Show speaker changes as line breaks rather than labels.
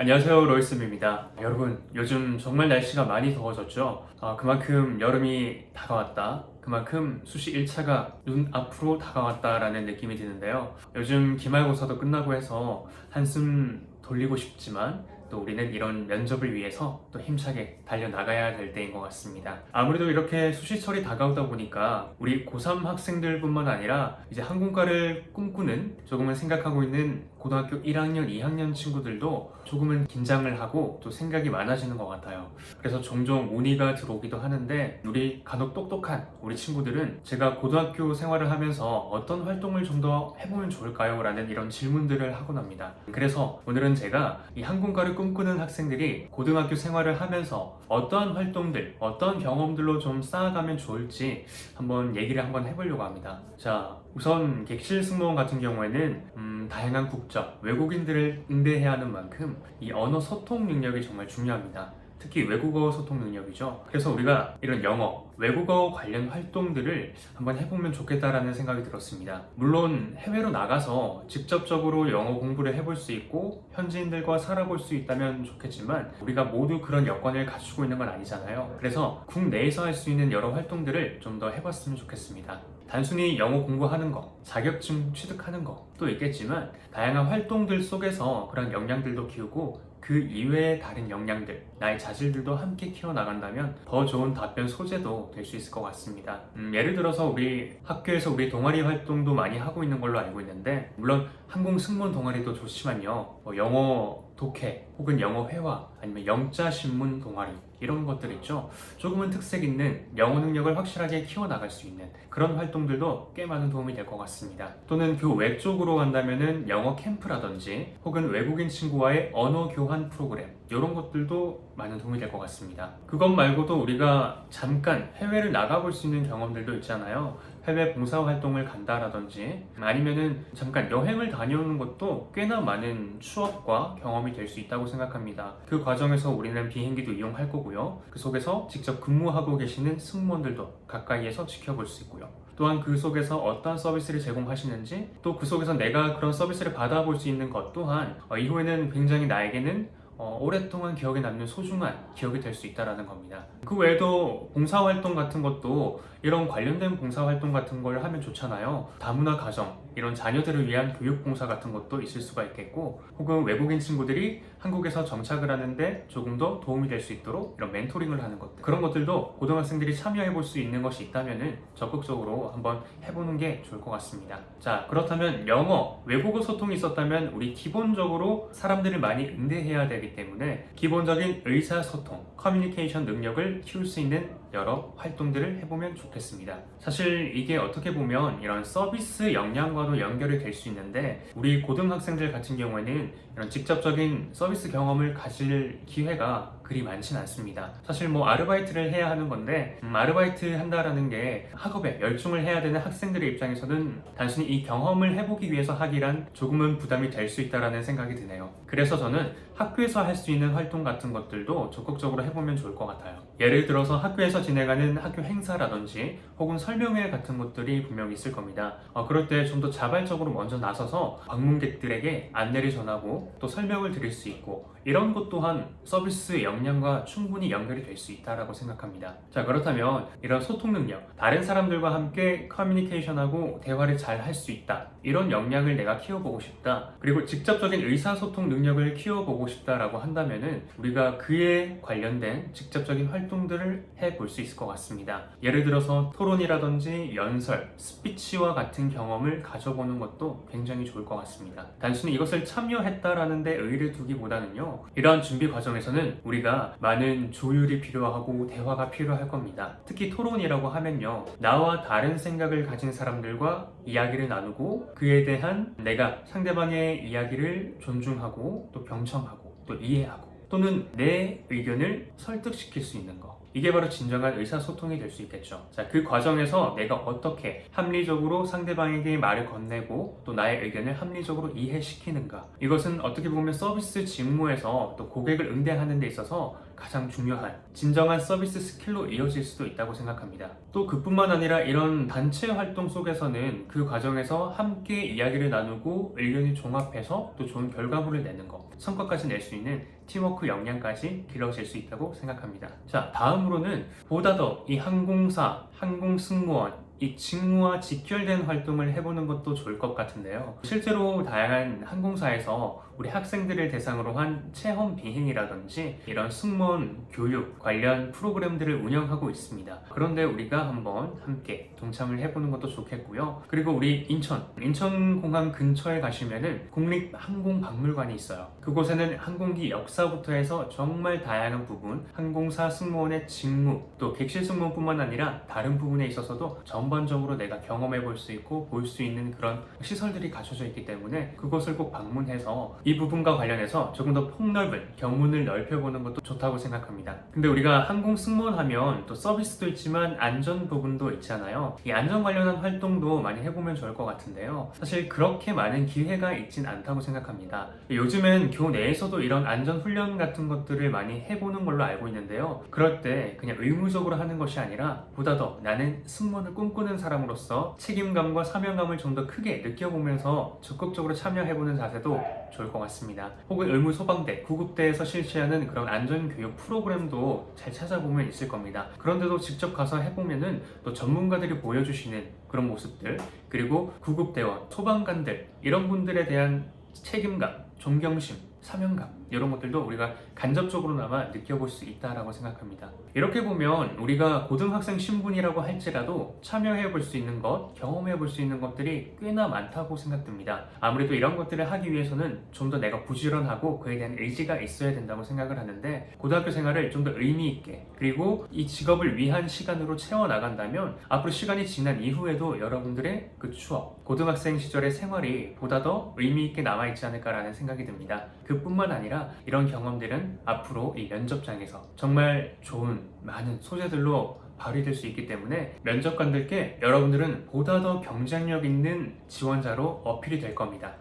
안녕하세요 로이스입니다. 여러분 요즘 정말 날씨가 많이 더워졌죠? 아, 그만큼 여름이 다가왔다. 그만큼 수시 1차가 눈 앞으로 다가왔다라는 느낌이 드는데요. 요즘 기말고사도 끝나고 해서 한숨 돌리고 싶지만 또 우리는 이런 면접을 위해서 또 힘차게 달려나가야 될 때인 것 같습니다. 아무래도 이렇게 수시철이 다가오다 보니까 우리 고3 학생들뿐만 아니라 이제 항공과를 꿈꾸는 조금은 생각하고 있는 고등학교 1학년, 2학년 친구들도 조금은 긴장을 하고 또 생각이 많아지는 것 같아요. 그래서 종종 문의가 들어오기도 하는데 우리 간혹 똑똑한 우리 친구들은 제가 고등학교 생활을 하면서 어떤 활동을 좀 더 해보면 좋을까요? 라는 이런 질문들을 하곤 합니다. 그래서 오늘은 제가 이 항공과를 꿈꾸는 학생들이 고등학교 생활을 하면서 어떠한 활동들, 어떤 경험들로 좀 쌓아가면 좋을지 한번 얘기를 한번 해보려고 합니다. 자, 우선 객실 승무원 같은 경우에는 음, 다양한 국적, 외국인들을 응대해야 하는 만큼 이 언어 소통 능력이 정말 중요합니다. 특히 외국어 소통 능력이죠. 그래서 우리가 이런 영어, 외국어 관련 활동들을 한번 해보면 좋겠다라는 생각이 들었습니다. 물론 해외로 나가서 직접적으로 영어 공부를 해볼 수 있고 현지인들과 살아볼 수 있다면 좋겠지만 우리가 모두 그런 여건을 갖추고 있는 건 아니잖아요. 그래서 국내에서 할 수 있는 여러 활동들을 좀 더 해봤으면 좋겠습니다. 단순히 영어 공부하는 거, 자격증 취득하는 것도 있겠지만 다양한 활동들 속에서 그런 역량들도 키우고 그 이외의 다른 역량들, 나의 자질들도 함께 키워나간다면 더 좋은 답변 소재도 될 수 있을 것 같습니다. 음, 예를 들어서 우리 학교에서 우리 동아리 활동도 많이 하고 있는 걸로 알고 있는데 물론 항공 승무원 동아리도 좋지만요. 뭐 영어 독해 혹은 영어 회화 아니면 영자 신문 동아리 이런 것들 있죠. 조금은 특색 있는 영어 능력을 확실하게 키워나갈 수 있는 그런 활동들도 꽤 많은 도움이 될 것 같습니다. 또는 교외 쪽으로 간다면은 영어 캠프라든지 혹은 외국인 친구와의 언어 교환 프로그램 이런 것들도 많은 도움이 될 것 같습니다. 그것 말고도 우리가 잠깐 해외를 나가볼 수 있는 경험들도 있잖아요. 해외 봉사 활동을 간다라든지 아니면은 잠깐 여행을 다녀오는 것도 꽤나 많은 추억과 경험이 될 수 있다고 생각합니다. 그 과정에서 우리는 비행기도 이용할 거고요. 그 속에서 직접 근무하고 계시는 승무원들도 가까이에서 지켜볼 수 있고요. 또한 그 속에서 어떤 서비스를 제공하시는지 또 그 속에서 내가 그런 서비스를 받아볼 수 있는 것 또한 어, 이후에는 굉장히 나에게는 어, 오랫동안 기억에 남는 소중한 기억이 될 수 있다라는 겁니다. 그 외에도 봉사활동 같은 것도 이런 관련된 봉사활동 같은 걸 하면 좋잖아요. 다문화 가정, 이런 자녀들을 위한 교육 봉사 같은 것도 있을 수가 있겠고, 혹은 외국인 친구들이 한국에서 정착을 하는데 조금 더 도움이 될 수 있도록 이런 멘토링을 하는 것들. 그런 것들도 고등학생들이 참여해 볼 수 있는 것이 있다면은 적극적으로 한번 해보는 게 좋을 것 같습니다. 자, 그렇다면 영어, 외국어 소통이 있었다면 우리 기본적으로 사람들을 많이 응대해야 되기 때문에 기본적인 의사소통, 커뮤니케이션 능력을 키울 수 있는 여러 활동들을 해보면 좋겠습니다. 사실 이게 어떻게 보면 이런 서비스 역량과도 연결이 될 수 있는데 우리 고등학생들 같은 경우에는 이런 직접적인 서비스 경험을 가질 기회가 그리 많지는 않습니다. 사실 뭐 아르바이트를 해야 하는 건데 음, 아르바이트 한다라는 게 학업에 열중을 해야 되는 학생들의 입장에서는 단순히 이 경험을 해보기 위해서 하기란 조금은 부담이 될 수 있다라는 생각이 드네요. 그래서 저는 학교에서 할 수 있는 활동 같은 것들도 적극적으로 해보면 좋을 것 같아요. 예를 들어서 학교에서 진행하는 학교 행사라든지 혹은 설명회 같은 것들이 분명히 있을 겁니다. 어, 그럴 때 좀 더 자발적으로 먼저 나서서 방문객들에게 안내를 전하고 또 설명을 드릴 수 있고 이런 것 또한 서비스 역량과 충분히 연결이 될 수 있다라고 생각합니다. 자 그렇다면 이런 소통 능력, 다른 사람들과 함께 커뮤니케이션하고 대화를 잘 할 수 있다. 이런 역량을 내가 키워보고 싶다. 그리고 직접적인 의사소통 능력을 키워보고 싶다라고 한다면은 우리가 그에 관련된 직접적인 활동들을 해볼 수 있을 것 같습니다. 예를 들어서 토론이라든지 연설, 스피치와 같은 경험을 가져보는 것도 굉장히 좋을 것 같습니다. 단순히 이것을 참여했다라는 데 의의를 두기보다는요. 이러한 준비 과정에서는 우리가 많은 조율이 필요하고 대화가 필요할 겁니다. 특히 토론이라고 하면요. 나와 다른 생각을 가진 사람들과 이야기를 나누고 그에 대한 내가 상대방의 이야기를 존중하고 또 경청하고 또 이해하고 또는 내 의견을 설득시킬 수 있는 것 이게 바로 진정한 의사소통이 될 수 있겠죠. 자, 그 과정에서 내가 어떻게 합리적으로 상대방에게 말을 건네고 또 나의 의견을 합리적으로 이해시키는가. 이것은 어떻게 보면 서비스 직무에서 또 고객을 응대하는 데 있어서 가장 중요한 진정한 서비스 스킬로 이어질 수도 있다고 생각합니다. 또 그뿐만 아니라 이런 단체 활동 속에서는 그 과정에서 함께 이야기를 나누고 의견을 종합해서 또 좋은 결과물을 내는 것, 성과까지 낼 수 있는 팀워크 역량까지 길러질 수 있다고 생각합니다. 자, 다음 으로는 보다 더 이 항공사, 항공승무원, 이 직무와 직결된 활동을 해보는 것도 좋을 것 같은데요. 실제로 다양한 항공사에서 우리 학생들을 대상으로 한 체험 비행이라든지 이런 승무원 교육 관련 프로그램들을 운영하고 있습니다. 그런데 우리가 한번 함께 동참을 해보는 것도 좋겠고요. 그리고 우리 인천, 인천공항 근처에 가시면은 국립항공박물관이 있어요. 그곳에는 항공기 역사부터 해서 정말 다양한 부분, 항공사 승무원의 직무, 또 객실 승무원뿐만 아니라 다른 부분에 있어서도 전 반적으로 내가 경험해 볼 수 있고 볼 수 있는 그런 시설들이 갖춰져 있기 때문에 그것을 꼭 방문해서 이 부분과 관련해서 조금 더 폭넓은 견문을 넓혀보는 것도 좋다고 생각합니다. 근데 우리가 항공 승무원 하면 또 서비스도 있지만 안전 부분도 있잖아요. 이 안전 관련한 활동도 많이 해보면 좋을 것 같은데요. 사실 그렇게 많은 기회가 있진 않다고 생각합니다. 요즘엔 교 내에서도 이런 안전 훈련 같은 것들을 많이 해보는 걸로 알고 있는데요. 그럴 때 그냥 의무적으로 하는 것이 아니라 보다 더 나는 승무원을 꿈꾸 는 사람으로서 책임감과 사명감을 좀 더 크게 느껴보면서 적극적으로 참여해보는 자세도 좋을 것 같습니다. 혹은 의무 소방대, 구급대에서 실시하는 그런 안전교육 프로그램도 잘 찾아보면 있을 겁니다. 그런데도 직접 가서 해보면은 또 전문가들이 보여주시는 그런 모습들, 그리고 구급대원, 소방관들, 이런 분들에 대한 책임감, 존경심, 사명감 이런 것들도 우리가 간접적으로나마 느껴볼 수 있다라고 생각합니다. 이렇게 보면 우리가 고등학생 신분이라고 할지라도 참여해 볼 수 있는 것, 경험해 볼 수 있는 것들이 꽤나 많다고 생각됩니다. 아무래도 이런 것들을 하기 위해서는 좀 더 내가 부지런하고 그에 대한 의지가 있어야 된다고 생각을 하는데 고등학교 생활을 좀 더 의미 있게 그리고 이 직업을 위한 시간으로 채워 나간다면 앞으로 시간이 지난 이후에도 여러분들의 그 추억, 고등학생 시절의 생활이 보다 더 의미 있게 남아 있지 않을까라는 생각이 듭니다. 그뿐만 아니라 이런 경험들은 앞으로 이 면접장에서 정말 좋은 많은 소재들로 발휘될 수 있기 때문에 면접관들께 여러분들은 보다 더 경쟁력 있는 지원자로 어필이 될 겁니다.